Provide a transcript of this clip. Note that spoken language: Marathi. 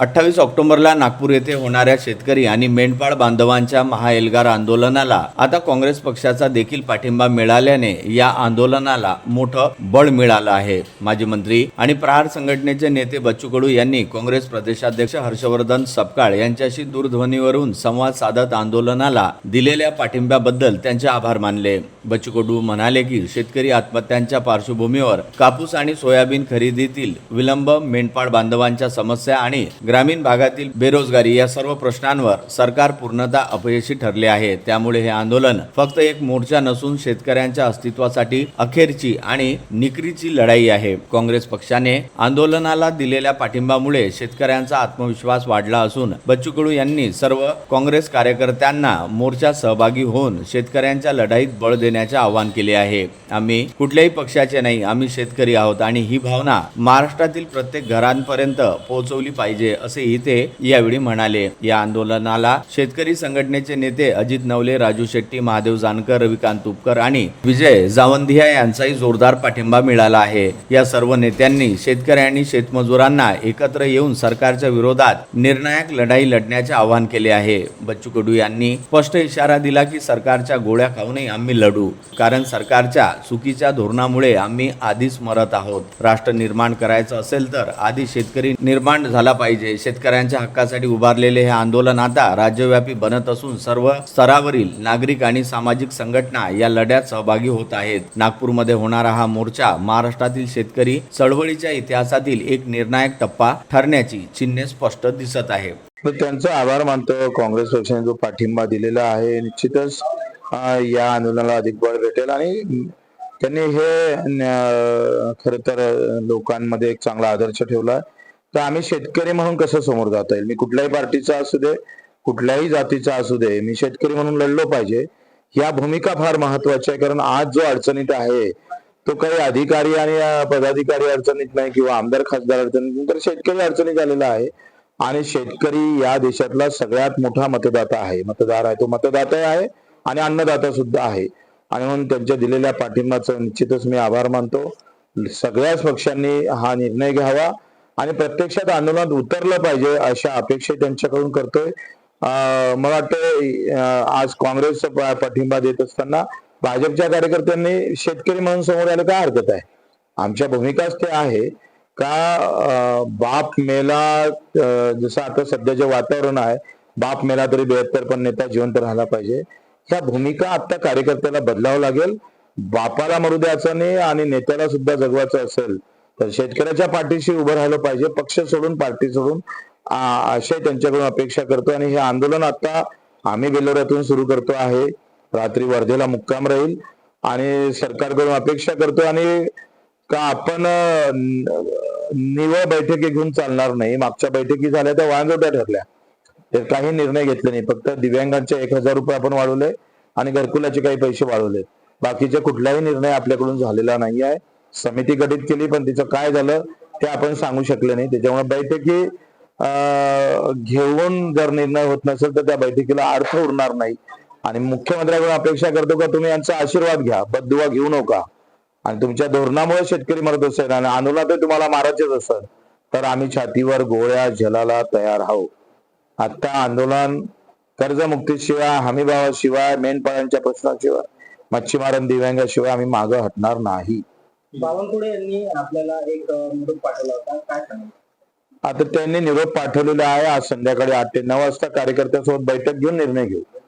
अठ्ठावीस ऑक्टोबरला नागपूर येथे होणाऱ्या शेतकरी आणि मेंढपाळ बांधवांच्या महाएल्गार आंदोलनाला आता काँग्रेस पक्षाचा देखील पाठिंबा मिळाल्याने या आंदोलनाला मोठं बळ मिळालं आहे. माजी मंत्री आणि प्रहार संघटनेचे नेते बच्चू कडू यांनी काँग्रेस प्रदेशाध्यक्ष हर्षवर्धन सपकाळ यांच्याशी दूरध्वनीवरून संवाद साधत आंदोलनाला दिलेल्या पाठिंब्याबद्दल त्यांचे आभार मानले. बच्चू कडू म्हणाले की शेतकरी आत्महत्यांच्या पार्श्वभूमीवर कापूस आणि सोयाबीन खरेदीतील विलंब मेंढपाळ बांधवांच्या समस्या आणि ग्रामीण भागातील बेरोजगारी या सर्व प्रश्नांवर सरकार पूर्णतः अपयशी ठरले आहे. त्यामुळे हे आंदोलन फक्त एक मोर्चा नसून शेतकऱ्यांच्या अस्तित्वासाठी अखेरची आणि निकरीची लढाई आहे. काँग्रेस पक्षाने आंदोलनाला दिलेल्या पाठिंबामुळे शेतकऱ्यांचा आत्मविश्वास वाढला असून बच्चू कडू यांनी सर्व काँग्रेस कार्यकर्त्यांना मोर्चात सहभागी होऊन शेतकऱ्यांच्या लढाईत बळ देण्याचे आवाहन केले आहे. आम्ही कुठल्याही पक्षाचे नाही आम्ही शेतकरी आहोत आणि ही भावना महाराष्ट्रातील प्रत्येक घरांपर्यंत पोहोचवली पाहिजे असे इथे यावेळी म्हणाले. या आंदोलनाला शेतकरी संघटनेचे नेते अजित नवले राजू शेट्टी महादेव जानकर रविकांत तुपकर आणि विजय जावंधिया यांचाही जोरदार पाठिंबा मिळाला आहे. या सर्व नेत्यांनी शेतकरी आणि शेतमजुरांना एकत्र येऊन सरकारच्या विरोधात निर्णायक लढाई लढण्याचे आवाहन केले आहे. बच्चू कडू यांनी स्पष्ट इशारा दिला की सरकारच्या गोळ्या खाऊनही आम्ही लढू. कारण सरकारच्या चुकीच्या धोरणामुळे आम्ही आधीच मरत आहोत. राष्ट्र निर्माण करायचं असेल तर आधी शेतकरी निर्माण झाला पाहिजे. शेतकऱ्यांच्या हक्कासाठी उभारलेले हे आंदोलन आता राज्यव्यापी बनत असून सर्व स्तरावरील नागरिक आणि सामाजिक संघटना या लढ्यात सहभागी होत आहेत. नागपूरमध्ये होणारा हा मोर्चा महाराष्ट्रातील शेतकरी चळवळीच्या इतिहासातील एक निर्णायक टप्पा ठरण्याची चिन्हे स्पष्ट दिसत आहे. त्यांचा आभार मानतो. काँग्रेस पक्षाने जो पाठिंबा दिलेला आहे निश्चितच या आंदोलनाला अधिक बळ भेटेल आणि त्यांनी हे खर तर लोकांमध्ये एक चांगला आदर्श ठेवला. तर आम्ही शेतकरी म्हणून कसं समोर जाता येईल? मी कुठल्याही पार्टीचा असू दे कुठल्याही जातीचा असू दे मी शेतकरी म्हणून लढलो पाहिजे. या भूमिका फार महत्वाची आहे. कारण आज जो अडचणीत आहे तो काही अधिकारी आणि पदाधिकारी अडचणीत नाही किंवा आमदार खासदार अडचणीत नाही तर शेतकरी अडचणीत आलेला आहे. आणि शेतकरी या देशातला सगळ्यात मोठा मतदाता आहे. मतदार आहे तो मतदाता आहे आणि अन्नदाता सुद्धा आहे. आणि म्हणून त्यांच्या दिलेल्या पाठिंबाचं निश्चितच मी आभार मानतो. सगळ्याच पक्षांनी हा निर्णय घ्यावा. आणि प्रत्यक्षात आंदोलनात उतरलं पाहिजे अशा अपेक्षा त्यांच्याकडून करतोय. मला वाटतं आज काँग्रेस पाठिंबा देत असताना भाजपच्या कार्यकर्त्यांनी शेतकरी म्हणून समोर यायला काय हरकत आहे? आमच्या भूमिकाच ते आहे का बाप मेला जसं आता सध्याचे वातावरण आहे बाप मेला तरी बेहत्तर पण नेता जिवंत राहिला पाहिजे. ह्या भूमिका आता कार्यकर्त्याला बदलावं लागेल. बापाला मरू द्यायचं नाही आणि नेत्याला सुद्धा जगवायचं असेल तर शेतकऱ्याच्या पाठीशी उभं राहिलं पाहिजे पक्ष सोडून पार्टी सोडून आ- त्यांच्याकडून अपेक्षा करतो आणि हे आंदोलन आता आम्ही बेलोऱ्यातून सुरू करतो आहे. रात्री वर्धेला मुक्काम राहील आणि सरकारकडून अपेक्षा करतो आणि का आपण निवळ बैठकी घेऊन चालणार नाही. मागच्या बैठकी झाल्या त्या वांजोट्या ठरल्या. तर काही निर्णय घेतले नाही. फक्त दिव्यांगांचे एक हजार रुपये आपण वाढवले आणि घरकुलाचे काही पैसे वाढवले. बाकीचे कुठलाही निर्णय आपल्याकडून झालेला नाही आहे. समिती गठीत केली पण तिचं काय झालं ते आपण सांगू शकले नाही. त्याच्यामुळे बैठकी अं, घेऊन जर निर्णय होत नसेल तर त्या बैठकीला अर्थ उरणार नाही. आणि मुख्यमंत्र्याकडून अपेक्षा करतो का तुम्ही यांचा आशीर्वाद घ्या बद्दुवा घेऊ नका. आणि तुमच्या धोरणामुळे शेतकरी मरत असेल आणि आंदोलनात तुम्हाला मारायचेच असेल तर आम्ही छातीवर गोळ्या झलाला तयार आहोत. आता आंदोलन कर्जमुक्तीशिवाय हमीभावाशिवाय मेंढपाळांच्या प्रश्नाशिवाय मच्छीमार दिव्यांगाशिवाय आम्ही मागं हटणार नाही. बावनकुळे यांनी आपल्याला एक निरोप पाठवला होता. काय सांगाल? आता त्यांनी निरोप पाठवलेला आहे. आज संध्याकाळी आठ ते नऊ वाजता कार्यकर्त्यांसोबत बैठक घेऊन निर्णय घेऊ.